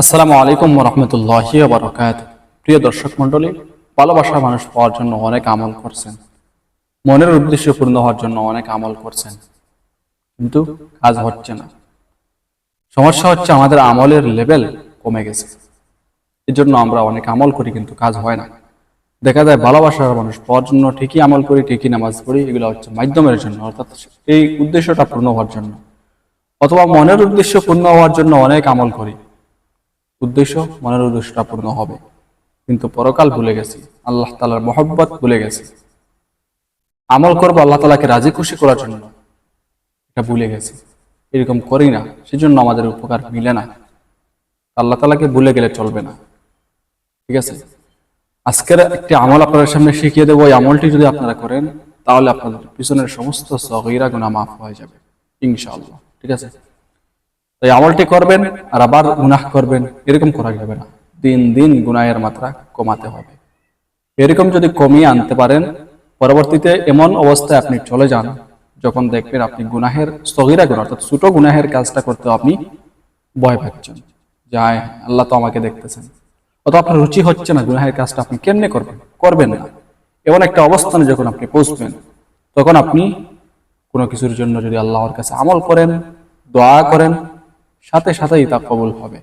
আসসালামু আলাইকুম রহমতুল্লাহি বারকাত প্রিয় দর্শক মণ্ডলী, ভালোবাসা মানুষ পাওয়ার জন্য অনেক আমল করছেন। মনের উদ্দেশ্য পূর্ণ হওয়ার জন্য অনেক আমল করছেন। কিন্তু কাজ হচ্ছে না। সমস্যা হচ্ছে আমাদের আমলের লেভেল কমে গেছে। এর জন্য আমরা অনেক আমল করি, কিন্তু কাজ হয় না। দেখা যায় ভালোবাসার মানুষ পাওয়ার জন্য ঠিকই আমল করি, ঠিকই নামাজ পড়ি, এগুলো হচ্ছে মাধ্যমের জন্য, অর্থাৎ এই উদ্দেশ্যটা পূর্ণ হওয়ার জন্য। অথবা মনের উদ্দেশ্য পূর্ণ হওয়ার জন্য অনেক আমল করি। উদ্দেশ্য মনের উদ্দেশ্যটা পূর্ণ হবে। কিন্তু পরকাল ভুলে গেছি, আল্লাহ তালার মহব্বত ভুলে গেছি। আমল করব আল্লাহ তালাকে রাজি খুশি করার জন্য, এটা ভুলে গেছি। এরকম করি না, সেজন্য আমাদের উপকার মিলে না। আল্লাহ তালাকে ভুলে গেলে চলবে না। ঠিক আছে? আজকের একটি আমল আপনাদের সামনে শিখিয়ে দেবো, এই আমলটি যদি আপনারা করেন, তাহলে আপনাদের পিছনের সমস্ত সগিরা গুণা মাফ হয়ে যাবে, ইনশাআল্লাহ। ঠিক আছে? এই আমলটি করবেন আর আবার গুনাহ করবেন। এরকম করা যাবে না। দিন দিন গুনাহের মাত্রা কমাতে হবে। এরকম যদি কমিয়ে আনতে পারেন, পরবর্তীতে এমন অবস্থায় আপনি চলে যান যখন দেখবেন আপনি গুনাহের স্থগিরা গুণ অর্থাৎ ছোট গুনাহের কাজটা করতে আপনি ভয় পাচ্ছেন। যায় আল্লাহ তো আমাকে দেখতেছেন। অত আপনার রুচি হচ্ছে না গুনাহের কাজটা আপনি কেমনে করবেন? করবেন না। এমন একটা অবস্থানে যখন আপনি পৌঁছবেন, তখন আপনি কোনো কিছুর জন্য যদি আল্লাহর কাছে আমল করেন, দোয়া করেন সাথে সাথেই তা কবুল হবে।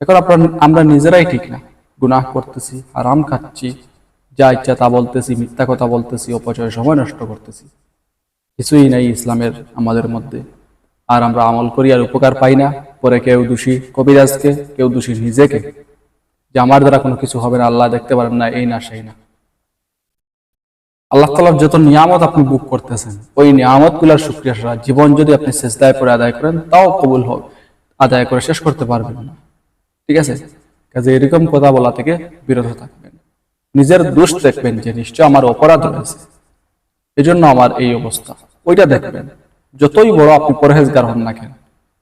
এখন আপনার, আমরা নিজেরাই ঠিক না। গুনাহ করতেছি আরাম খাচ্ছি, যা ইচ্ছা তা বলতেছি, মিথ্যা কথা বলতেছি, অপচয়, সময় নষ্ট করতেছি। কিছুই নাই ইসলামের আমাদের মধ্যে। আর আমরা আমল করি আর উপকার পাই না। পরে কেউ দোষী কবিরাজকে, কেউ দোষী নিজেকে। যে আমার দ্বারা কোনো কিছু হবে না, আল্লাহ দেখতে পারেন না, এই না, সেই না। আল্লাহ তালার যত নিয়ামত আপনি বুক করতেছেন, ওই নিয়ামতগুলার সুক্রিয়া সারা জীবন যদি আপনি শেষদায় করে আদায় করেন, তাও কবুল হবে। আদায় করে শেষ করতে পারবেন। না ঠিক আছে? কাজে এরকম কথা বলা থেকে বিরত থাকবেন। নিজের দোষ দেখবেন যে নিশ্চয় আমার অপরাধ রয়েছে। এজন্য আমার এই অবস্থা। ওইটা দেখবেন। যতই বড় আপনি পরহেজগার হন না কেন,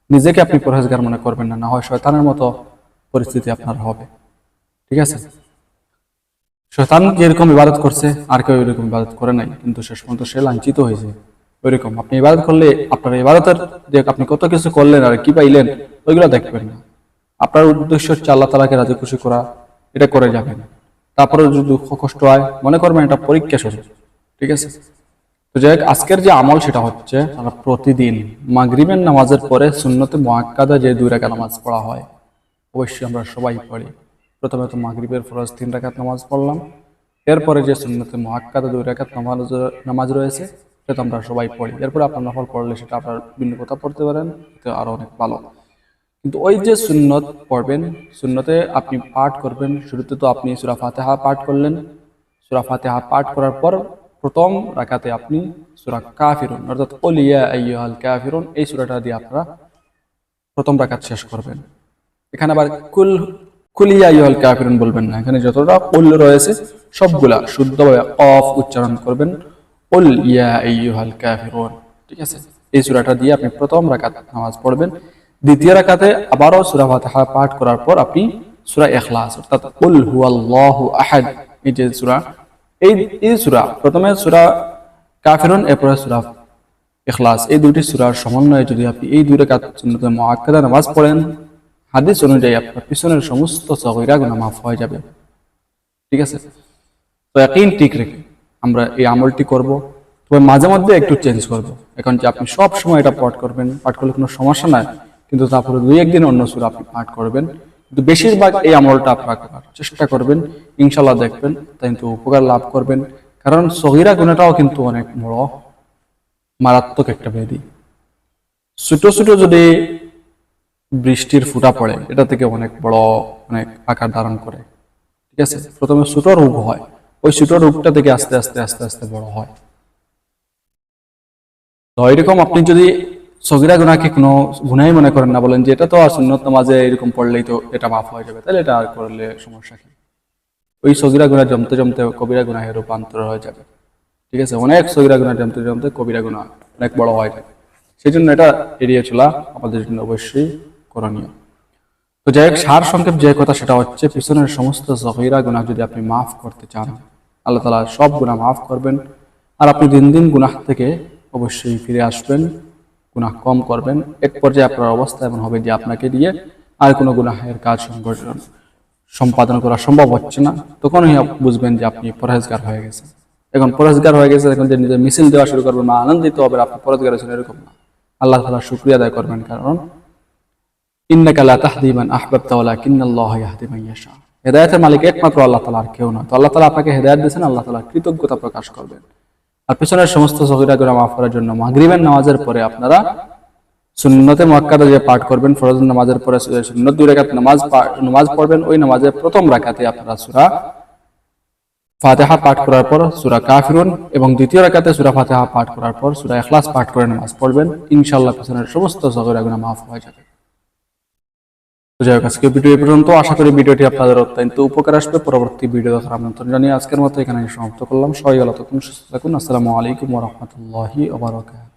নিজেকে আপনি পরহেজগার মনে করবেন না। না হয় শয়তানের মতো পরিস্থিতি আপনার হবে। ঠিক আছে? শয়তান যেরকম ইবাদত করছে, আর কেউ এরকম ইবাদত করে নাই। কিন্তু শেষ পর্যন্ত সে লাঞ্ছিত হয়েছে। ওইরকম। আপনি ইবাদত করলে আপনার ইবাদতের যে আপনি কত কিছু করলেন আর কি পাইলেন ওইগুলো দেখবেন না। আপনার উদ্দেশ্য হচ্ছে আল্লাহ তালাকে রাজি খুশি করা এটা করে যাবেন। তারপরে যদি দুঃখ কষ্ট হয় মনে করবেন এটা পরীক্ষা শুরু। ঠিক আছে? তো যাই হোক, আজকের যে আমল সেটা হচ্ছে আমরা প্রতিদিন মাগরিবের নামাজের পরে সুন্নতে মোয়াক্কাদা যে দুই রাখা নামাজ পড়া হয় অবশ্যই আমরা সবাই পড়ি। প্রথমে তো মাগরিবের ফরজ তিন রাকাত নামাজ পড়লাম। এরপরে যে সুন্নতে মহাক্কাদা দুই রাকাত নামাজ নামাজ রয়েছে সেটা আমরা সবাই পড়ি। এরপরে আপনার নফল পড়লে সেটা আপনার ভিন্ন কথা পড়তে পারেন, এতে আরও অনেক ভালো। কিন্তু ওই যে সুন্নত পড়বেন, সুন্নতে আপনি পাঠ করবেন, শুরুতে তো আপনি সুরা ফাতেহা পাঠ করলেন। সুরা ফাতেহা পাঠ করার পর প্রথম রাকাতে আপনি সুরা কাফিরুন, অর্থাৎ ওলিয়া আইয়াল কাফিরুন, এই সুরাটা দিয়ে আপনারা প্রথম রাকাত শেষ করবেন। এখানে আবার কুল কুলিয়া ইহল কাফিরুন বলবেন না। এখানে যতটা কুল রয়েছে, সবগুলা শুদ্ধভাবে অফ উচ্চারণ করবেন। কুল ইয়া আইয়ুহাল কাফিরুন ঠিক আছে? এই সূরাটা দিয়ে আপনি প্রথম রাকাত নামাজ পড়বেন। দ্বিতীয় রাকাতে আবারও সূরা ফাতিহা পাঠ করার পর আপনি সূরা ইখলাস, অর্থাৎ কুল হুয়াল্লাহু আহাদ এই যে সূরা, এই এই সূরা, প্রথমে সূরা কাফিরুন, এরপরে সূরা ইখলাস, এই দুটি সূরার সমন্বয়ে যদি আপনি এই দুই রাকাত সুন্নতে মুআক্কাদা নামাজ পড়েন, হাদিস অনুযায়ী আপনার পিছনের সমস্ত সগৈরা গুণা মাফ হয়ে যাবে। ঠিক আছে? তো একই ঠিক রেখে আমরা এই আমলটি করব। তবে মাঝে মধ্যে একটু চেঞ্জ করব। এখন যে আপনি সব সময় এটা পাঠ করবেন, পাঠ করলে কোনো সমস্যা নাই। কিন্তু তারপরে দুই একদিন অন্য সুর আপনি পাঠ করবেন। কিন্তু বেশিরভাগ এই আমলটা আপনারা করার চেষ্টা করবেন। ইনশাল্লাহ দেখবেন তাই কিন্তু উপকার লাভ করবেন। কারণ সহিরা গুণাটাও কিন্তু অনেক বড়, মারাত্মক একটা ব্যাধি। ছোট ছোট যদি বৃষ্টির ফুটা পড়ে, এটা থেকে অনেক বড়, অনেক আকার ধারণ করে। ঠিক আছে? প্রথমে ছোট রোগ হয়। ওই ছোট রূপটা থেকে আস্তে আস্তে আস্তে আস্তে বড় হয়। তো এরকম আপনি যদি সগিরা গুনাকে কোনো গুনাই মনে করেন না, বলেন যে এটা তো আর সুন্নত নামাজে এরকম পড়লেই তো এটা মাফ হয়ে যাবে, তাহলে এটা আর করলে সমস্যা কি? ওই সগিরা গুণা জমতে জমতে কবিরা গুনাহে রূপান্তর হয়ে যাবে। ঠিক আছে? অনেক সগিরা গুণা জমতে জমতে কবিরা গুণা অনেক বড় হয়ে যাবে। সেই জন্য এটা এড়িয়ে চলা আমাদের জন্য অবশ্যই করণীয়। তো যাই হোক সার সংক্ষেপ যে কথা সেটা হচ্ছে পিছনের সমস্ত জহিরা গুনাহ যদি আপনি মাফ করতে চান আল্লাহ তালা সব গুনাহ মাফ করবেন। আর আপনি দিন দিন গুনাহ থেকে অবশ্যই ফিরে আসবেন গুনাহ কম করবেন। এক পর্যায়ে আপনার অবস্থা এমন হবে যে আপনাকে দিয়ে আর কোনো গুনাহের কাজ সংগঠন সম্পাদন করা সম্ভব হচ্ছে না। তখনই বুঝবেন যে আপনি পরহেজগার হয়ে গেছেন। এখন পরহেজগার হয়ে গেছে এখন যে নিজের মিছিল দেওয়া শুরু করবেন বা আনন্দিত হবে আপনি পরহেজগার হয়েছেন এরকম না। আল্লাহ তালা শুক্রিয়া আদায় করবেন কারণ হেদায়েতের মালিক একমাত্র আল্লাহ কেউ না তো আল্লাহ তাআলা আপনাকে হেদায়েত দিয়েছেন, আল্লাহ তাআলা কৃতজ্ঞতা প্রকাশ করবেন। আর সমস্ত করার জন্য মাগরিবের নামাজের পরে আপনারা সুন্নতে মুআক্কাদা যে পাঠ করবেন, ফরজ নামাজের পরে সুন্নত দুই রাকাত নামাজ নামাজ পড়বেন, ওই নামাজের প্রথম রাকাতে আপনারা সূরা ফাতিহা পাঠ করার পর সূরা কাফিরুন এবং দ্বিতীয় রাকাতে সূরা ফাতিহা পাঠ করার পর সূরা ইখলাস পাঠ করে নামাজ পড়বেন। ইনশাআল্লাহ পেছনের সমস্ত সহিরা গুনাহ মাফ হয়ে যাবে। তো যাই হোক, আজকে ভিডিও পর্যন্ত। আশা করি ভিডিওটি আপনাদের অত্যন্ত উপকার আসবে। পরবর্তী ভিডিও দেখার আমন্ত্রণ জানিয়ে আজকের মতো এখানে সমাপ্ত করলাম। সবাই ভালো থাকুন, সুস্থ থাকুন। আসসালামু আলাইকুম রহমতুল্লাহি বারাকাতুহু।